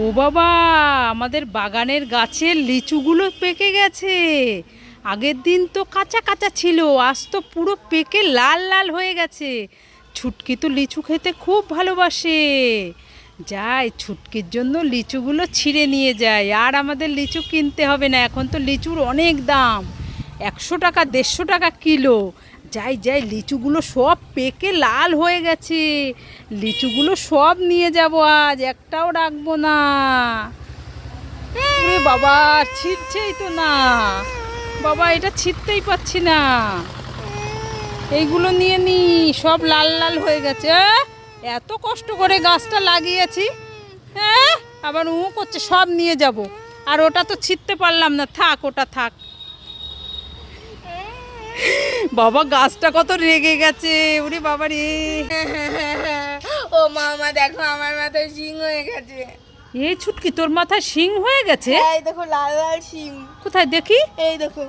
ও বাবা, আমাদের বাগানের গাছের লিচুগুলো পেকে গেছে। আগের দিন তো কাঁচা কাঁচা ছিল, আজ তো পুরো পেকে লাল লাল হয়ে গেছে। ছুটকি তো লিচু খেতে খুব ভালোবাসে। যাই, ছুটকির জন্য লিচুগুলো ছিঁড়ে নিয়ে যায় আর আমাদের লিচু কিনতে হবে না, এখন তো লিচুর অনেক দাম। একশো টাকা, দেড়শো টাকা কিলো। যাই যাই, লিচুগুলো সব পেকে লাল হয়ে গেছে। লিচুগুলো সব নিয়ে যাব আজ, একটাও রাখব না। বাবা ছিটছেই তো না। বাবা, এটা ছিটতেই পাচ্ছি না। এইগুলো নিয়ে নি, সব লাল লাল হয়ে গেছে! এত কষ্ট করে গাছটা লাগিয়েছি। হ্যাঁ আবার উ করছে, সব নিয়ে যাব। আর ওটা তো ছিটতে পারলাম না। থাক, ওটা থাক। বাবা গাছটা কত রেগে গেছে। ওরে বাবা রে। ও মামা দেখো আমার মাথায় শিং হয়ে গেছে। এই ছুটকি তোর মাথায় শিং হয়ে গেছে? এই দেখো লাল লাল শিং। কোথায় দেখি? এই দেখো।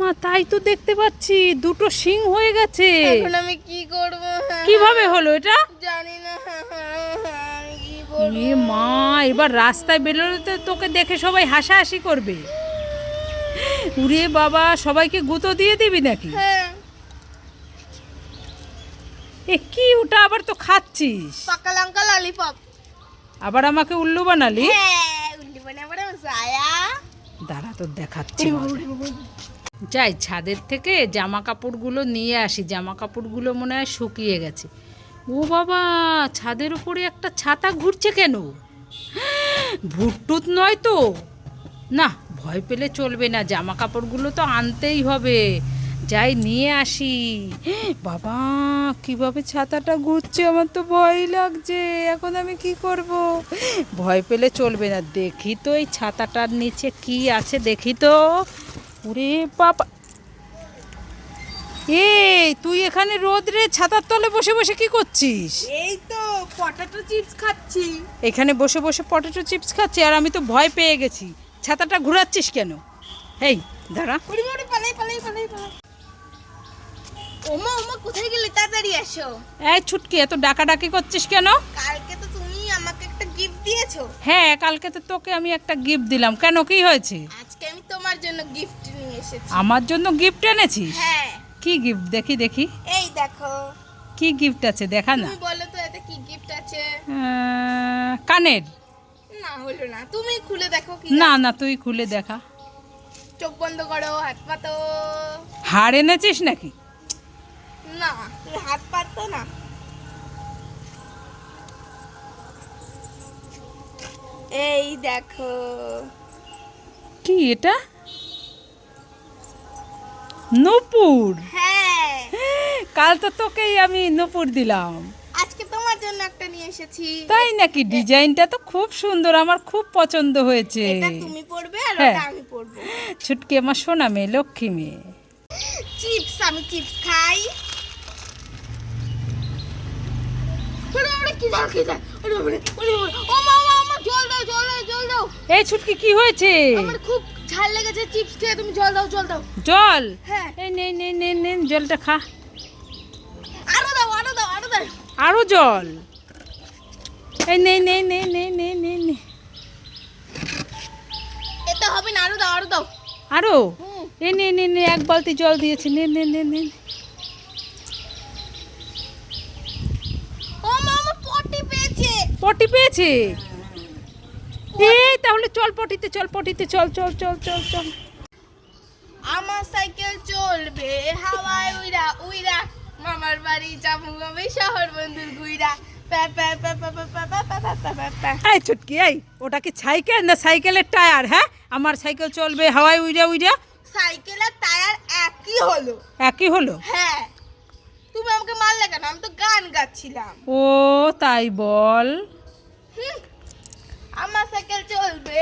মা তাই তো দেখতে পাচ্ছি দুটো শিং হয়ে গেছে। এখন আমি কি করব? কীভাবে হলো এটা? জানি না। এ মা এবার রাস্তায় বেরোলে তো তোকে দেখে সবাই হাসাহাসি করবে। উরে বাবা সবাইকে গুঁতো দিয়ে দিবি নাকি? হ্যাঁ। এ কি ওটা আবার তো খাচ্ছিস? পাকা লঙ্কা ললিপপ আবার আমাকে উল্লু বানালি? হ্যাঁ উল্লি বনে সায়া দাঁড়া তো দেখাচ্ছি যাই ছাদের থেকে জামা কাপড়গুলো নিয়ে আসি। জামা কাপড়গুলো মনে হয় শুকিয়ে গেছে। ও বাবা ছাদের উপরে একটা ছাতা ঘুরছে কেন? ভুটটুত নয় তো? না ভয় পেলে চলবে না। জামা কাপড়গুলো তো আনতেই হবে। যাই নিয়ে আসি। বাবা কীভাবে ছাতাটা ঘুরছে আমার তো ভয় লাগছে। এখন আমি কি করব? ভয় পেলে চলবে না। দেখি তো এই ছাতাটার নিচে কি আছে দেখি তো। ওরে বাবা এই তুই এখানে রোদ্রে ছাতার তলে বসে বসে কি করছিস? এই তো পটাটো চিপস খাচ্ছি। এখানে বসে বসে পটেটো চিপস খাচ্ছি আর আমি তো ভয় পেয়ে গেছি। ছাতাটা ঘোরাচ্ছিস কেন? হেই দাঁড়া। পালাই পালাই পালাই পালাই। ওমা ওমা কোথায় গেলে? তাড়াতাড়ি আসো। এই ছুটকি এত ডাকাডাকি করছিস কেন? কালকে তো তুমি আমাকে একটা গিফট দিয়েছ। হ্যাঁ কালকে তো তোকে আমি একটা গিফট দিলাম। কেন কি হয়েছে? আজকে আমি তোমার জন্য গিফট নিয়ে এসেছি। আমার জন্য গিফট এনেছিস? হ্যাঁ। কি গিফট দেখি দেখি। এই দেখো। কি গিফট আছে? দেখা না। তুমি বলো তো এতে কি গিফট আছে? কানের। না হলো না। তুমি খুলে দেখো কি না না তুই খুলে দেখা। চোখ বন্ধ করো হাত পাতো। হাড় এনেছিস নাকি? না তুমি হাত পাতো না। এই দেখো। কি এটা? নূপুর। হ্যাঁ। কাল তো তোকেই আমি নূপুর দিলাম। আজকে তোমার জন্য একটা নিয়ে এসেছি। তাই নাকি? ডিজাইনটা তো খুব সুন্দর আমার খুব পছন্দ হয়েছে। এটা তুমি পরবে আর হ্যাঁ। ওটা আমি পরবো। ছুটকি আমার সোনা মেয়ে লক্ষ্মী মেয়ে। চিপস আমি চিপস খাই ওরে ওরে কি দাও কি দাও ওরে ওরে ওরে ওরে ও মা মা মা জল দাও জল দাও জল দাও এই ছুটকি কি হয়েছে আমার খুব ঝাল লেগেছে চিপস খেয়ে তুমি জল দাও জল দাও জল হ্যাঁ এই নে নে নে নে জলটা খা আরও দাও আরও দাও আরও দাও আরও জল এই নে নে নে নে নে নে নে এটা হবে না আরও দাও আরও দাও আরও এই নে নে নে এক বালতি জল দিয়েছি নে নে নে নে পটি পেয়েছে এ তাহলে চল পটিতে চল পটিতে চল চল চল চল চল আমার সাইকেল চলবে হাওয়ায় উইরা উইরা মামার বাড়ি যাব আমি শহর বন্ধুর ঘুইরা এই ছুটকি ওটা কি সাইকেল না সাইকেলের টায়ার হ্যাঁ আমার সাইকেল চলবে হাওয়ায় উইরা উইরা সাইকেলের টায়ার একই হলো একই হলো হ্যাঁ তুমি আমাকে মারলে কেন আমি তো গান গাচ্ছিলাম ও তাই বল আমার সাইকেল চলবে।